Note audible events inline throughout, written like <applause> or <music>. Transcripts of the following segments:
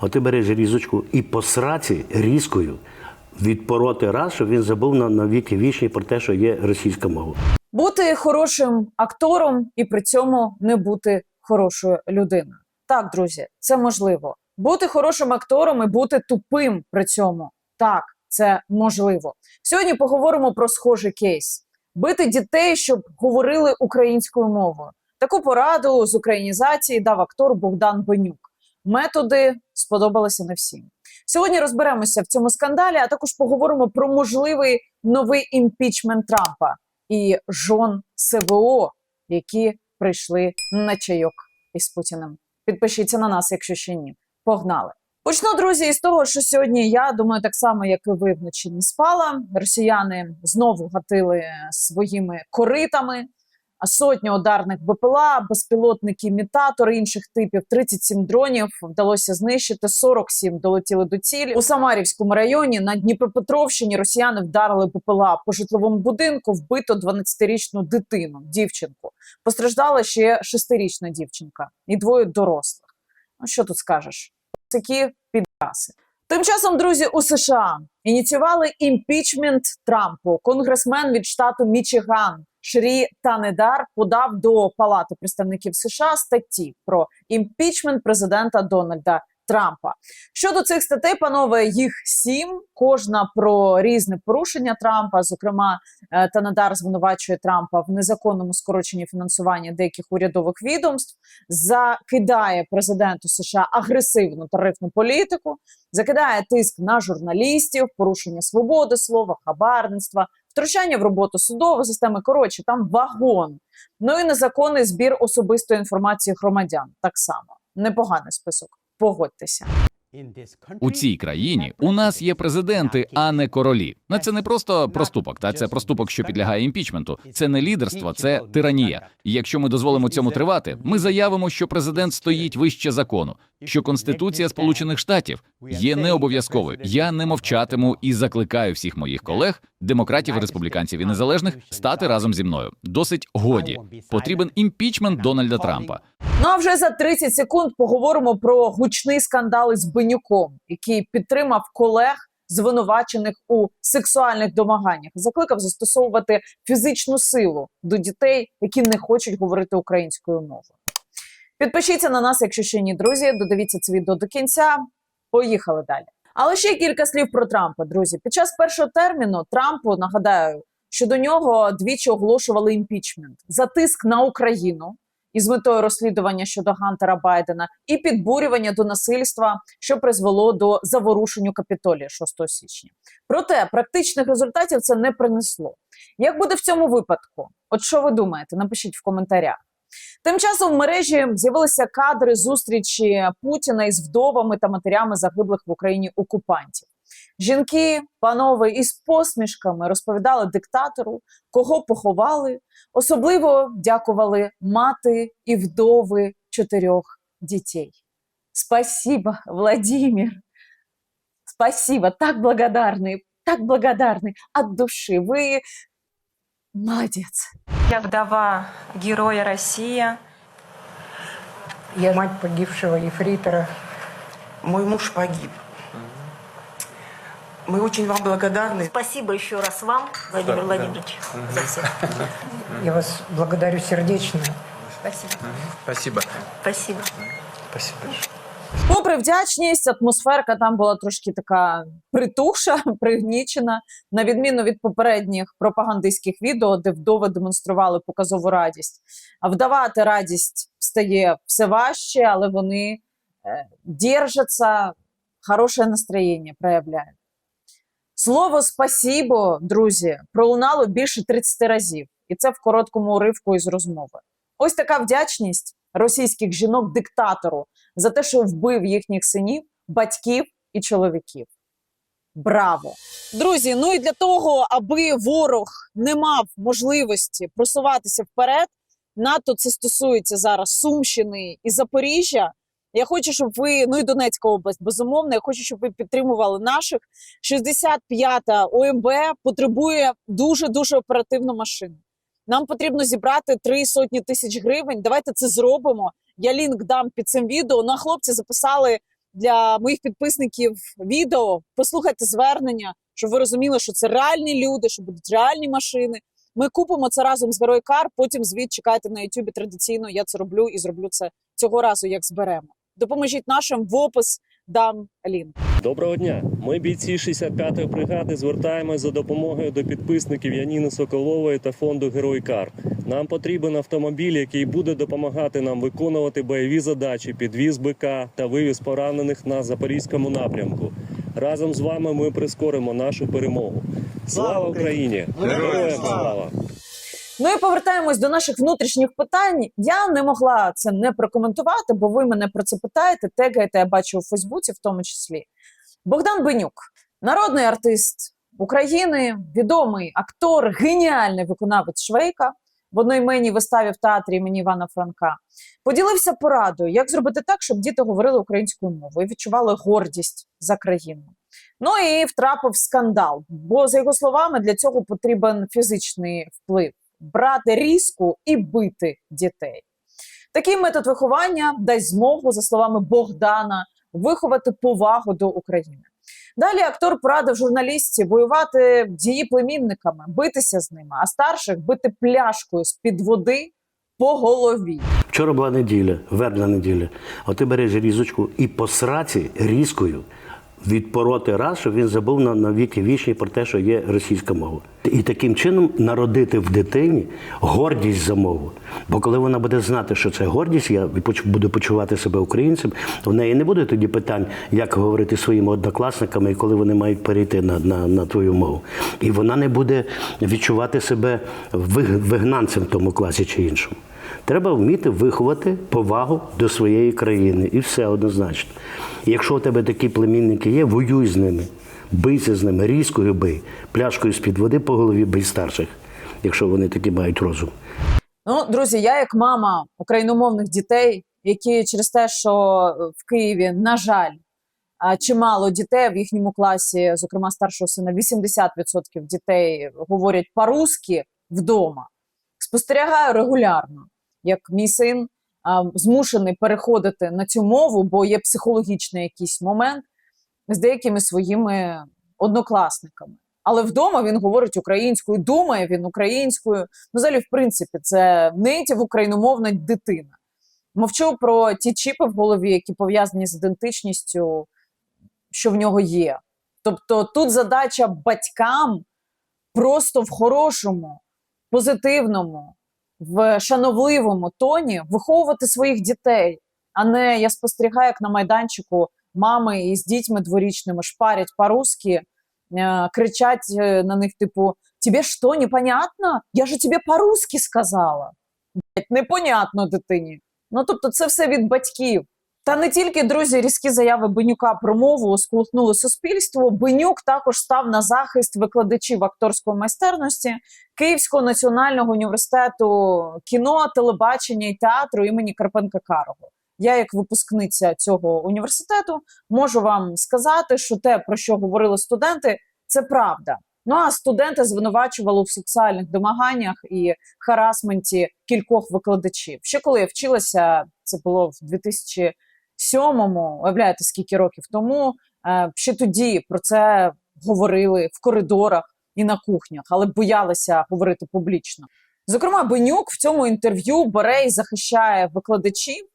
А ти береш різочку і по сраці різкою відпороти раз, щоб він забув на, на віки вічні про те, що є російська мова. бути хорошим актором і при цьому не бути хорошою людиною. Так, друзі, це можливо. Бути хорошим актором і бути тупим при цьому. Так, це можливо. Сьогодні поговоримо про схожий кейс: бити дітей, щоб говорили українською мовою. Таку пораду з українізації дав актор Богдан Бенюк. Методи сподобалися не всім. Сьогодні розберемося в цьому скандалі, а також поговоримо про можливий новий імпічмент Трампа і жон СВО, які прийшли на чайок із Путіним. Підпишіться на нас, якщо ще ні. Погнали! Почну, друзі, із того, що сьогодні я думаю, так само, як і ви вночі не спала. Росіяни знову гатили своїми коритами. А Сотні ударних БПЛА, безпілотники, імітатори інших типів, 37 дронів вдалося знищити, 47 долетіли до цілі. У Самарівському районі на Дніпропетровщині росіяни вдарили БПЛА по житловому будинку, вбито 12-річну дитину, дівчинку. Постраждала ще 6-річна дівчинка і двоє дорослих. Ну що тут скажеш? Такі підраси. Тим часом, друзі, у США ініціювали імпічмент Трампу. Конгресмен від штату Мічиган Шрі Танедар подав до Палати представників США статті про імпічмент президента Дональда Трампа. Щодо цих статей, панове, їх сім. Кожна про різне порушення Трампа. Зокрема, е, Танедар звинувачує Трампа в незаконному скороченні фінансування деяких урядових відомств, закидає президенту США агресивну тарифну політику, закидає тиск на журналістів, порушення свободи слова, хабарництва, втручання в роботу судової системи. Коротше, там вагон. Ну і незаконний збір особистої інформації громадян. Так само непоганий список. Погодьтеся. У цій країні у нас є президенти, а не королі. На це не просто проступок, та це проступок, що підлягає імпічменту. Це не лідерство, це тиранія. І якщо ми дозволимо цьому тривати, ми заявимо, що президент стоїть вище закону, що Конституція Сполучених Штатів є необов'язковою. Я не мовчатиму і закликаю всіх моїх колег, демократів, республіканців і незалежних, стати разом зі мною. Досить годі. Потрібен імпічмент Дональда Трампа. Ну а вже за 30 секунд поговоримо про гучний скандал із Бенюком, який підтримав колег, звинувачених у сексуальних домаганнях, закликав застосовувати фізичну силу до дітей, які не хочуть говорити українською мовою. Підпишіться на нас, якщо ще ні, друзі. Додивіться це відео до кінця. Поїхали далі. Але ще кілька слів про Трампа, друзі. Під час першого терміну Трампу нагадаю, що до нього двічі оголошували імпічмент за тиск на Україну із метою розслідування щодо Гантера Байдена і підбурювання до насильства, що призвело до заворушенню капітолія 6 січня. Проте практичних результатів це не принесло. Як буде в цьому випадку? От що ви думаєте? Напишіть в коментарях. Тим часом в мережі з'явилися кадри зустрічі Путіна із вдовами та матерями загиблих в Україні окупантів. Жінки, панове, із посмішками розповідали диктатору, кого поховали. Особливо дякували мати і вдови чотирьох дітей. Спасибо, Владимир. Спасибо, так благодарный, так благодарный от души. Вы молодец. Я вдова героя Россия. Я мать погибшего ефрейтора. Мой муж погиб. Мы очень вам благодарны. Спасибо еще раз вам, Владимир Владимирович, за все. Я вас благодарю сердечно. Спасибо. Спасибо. Спасибо. Спасибо. Попри вдячність, атмосферка там була трошки така притухша, <laughs> пригнічена, на відміну від попередніх пропагандистських відео, де вдови демонстрували показову радість. А вдавати радість стає все важче, але вони е, держаться, хороше настроєння проявляють. Слово спасібо, друзі, пролунало більше 30 разів, і це в короткому уривку із розмови. Ось така вдячність російських жінок диктатору за те, що вбив їхніх синів, батьків і чоловіків. Браво! Друзі, ну і для того, аби ворог не мав можливості просуватися вперед, НАТО це стосується зараз Сумщини і Запоріжжя. Я хочу, щоб ви, ну і Донецька область, безумовно, я хочу, щоб ви підтримували наших. 65-та ОМБ потребує дуже дуже оперативну машину. Нам потрібно зібрати три сотні тисяч гривень. Давайте це зробимо. Я лінк дам під цим відео. На хлопці записали для моїх підписників відео. Послухайте звернення, щоб ви розуміли, що це реальні люди, що будуть реальні машини. Ми купимо це разом з Герой Кар. Потім звіт чекайте на Ютубі традиційно. Я це роблю і зроблю це цього разу, як зберемо. Допоможіть нашим в опис дам лінк. Доброго дня. Ми бійці 65-ї бригади звертаємось за допомогою до підписників Яніни Соколової та фонду Герой Кар. Нам потрібен автомобіль, який буде допомагати нам виконувати бойові задачі, підвіз БК та вивіз поранених на запорізькому напрямку. Разом з вами ми прискоримо нашу перемогу. Слава Україні! Героям слава! Ну і повертаємось до наших внутрішніх питань. Я не могла це не прокоментувати, бо ви мене про це питаєте, тегаєте, я бачу у Фейсбуці, в тому числі. Богдан Бенюк, народний артист України, відомий актор, геніальний виконавець Швейка в одноіменній виставі в театрі імені Івана Франка. Поділився порадою, як зробити так, щоб діти говорили українською мовою і відчували гордість за країну. Ну і втрапив скандал, бо за його словами для цього потрібен фізичний вплив брати різку і бити дітей. Такий метод виховання дасть змогу, за словами Богдана, виховати повагу до України. Далі актор порадив журналістів воювати з її племінниками, битися з ними, а старших бити пляшкою з-під води по голові. Вчора була неділя, вербна неділя. А ти береш різочку і по сраці різкою відпороти раз, щоб він забув на, на віки вічні про те, що є російська мова. І таким чином народити в дитині гордість за мову. Бо коли вона буде знати, що це гордість, я буду почувати себе українцем, в неї не буде тоді питань, як говорити своїми однокласниками, коли вони мають перейти на, на, на твою мову. І вона не буде відчувати себе виг- вигнанцем в тому класі чи іншому. Треба вміти виховати повагу до своєї країни. І все однозначно. Якщо у тебе такі племінники є, воюй з ними, бийся з ними, різкою бий, пляшкою з-під води по голові бий старших, якщо вони такі мають розум. Ну, друзі, я як мама україномовних дітей, які через те, що в Києві, на жаль, чимало дітей в їхньому класі, зокрема старшого сина, 80% дітей говорять по-русски вдома. Спостерігаю регулярно, як мій син змушений переходити на цю мову, бо є психологічний якийсь момент з деякими своїми однокласниками. Але вдома він говорить українською, думає він українською. Ну, взагалі, в принципі, це нейтів україномовна дитина. Мовчу про ті чіпи в голові, які пов'язані з ідентичністю, що в нього є. Тобто тут задача батькам просто в хорошому, позитивному, в шановливому тоні виховувати своїх дітей, а не я спостерігаю, як на майданчику мами із дітьми дворічними шпарять по-русски, е, кричать е, на них, типу: Тебе що, непонятно? Я же тебе по-русски сказала. Непонятно дитині. Ну тобто, це все від батьків. Та не тільки друзі, різкі заяви Бенюка про мову сколихнули суспільство. Бенюк також став на захист викладачів акторської майстерності Київського національного університету кіно, телебачення і театру імені Карпенка Карого. Я, як випускниця цього університету, можу вам сказати, що те, про що говорили студенти, це правда. Ну а студенти звинувачували в сексуальних домаганнях і харасменті кількох викладачів. Ще коли я вчилася, це було в 2007-му, уявляєте, скільки років тому. е, Ще тоді про це говорили в коридорах і на кухнях, але боялися говорити публічно. Зокрема, Бенюк в цьому інтерв'ю бере і захищає викладачів,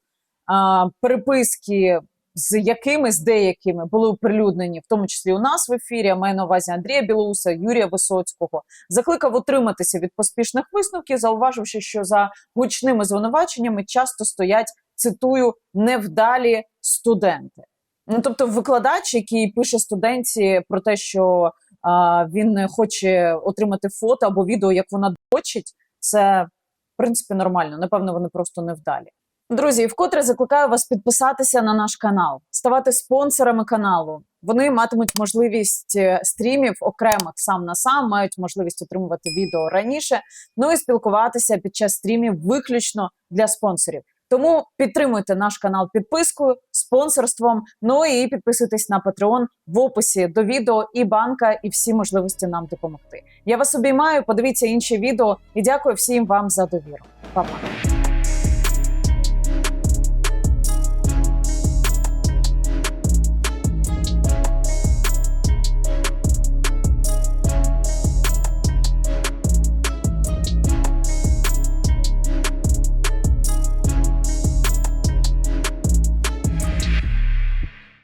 переписки з якими з деякими були оприлюднені, в тому числі у нас в ефірі. Я маю на увазі Андрія Білоуса, Юрія Висоцького. Закликав утриматися від поспішних висновків, зауваживши, що за гучними звинуваченнями часто стоять цитую невдалі студенти. Ну тобто, викладач, який пише студентці про те, що а, він хоче отримати фото або відео, як вона дочить, це в принципі нормально. Напевно, вони просто невдалі. Друзі, вкотре закликаю вас підписатися на наш канал, ставати спонсорами каналу. Вони матимуть можливість е, стрімів окремих сам на сам, мають можливість отримувати відео раніше. Ну і спілкуватися під час стрімів виключно для спонсорів. Тому підтримуйте наш канал підпискою, спонсорством. Ну і підписуйтесь на Patreon в описі до відео і банка, і всі можливості нам допомогти. Я вас обіймаю. Подивіться інші відео і дякую всім вам за довіру. Па-па.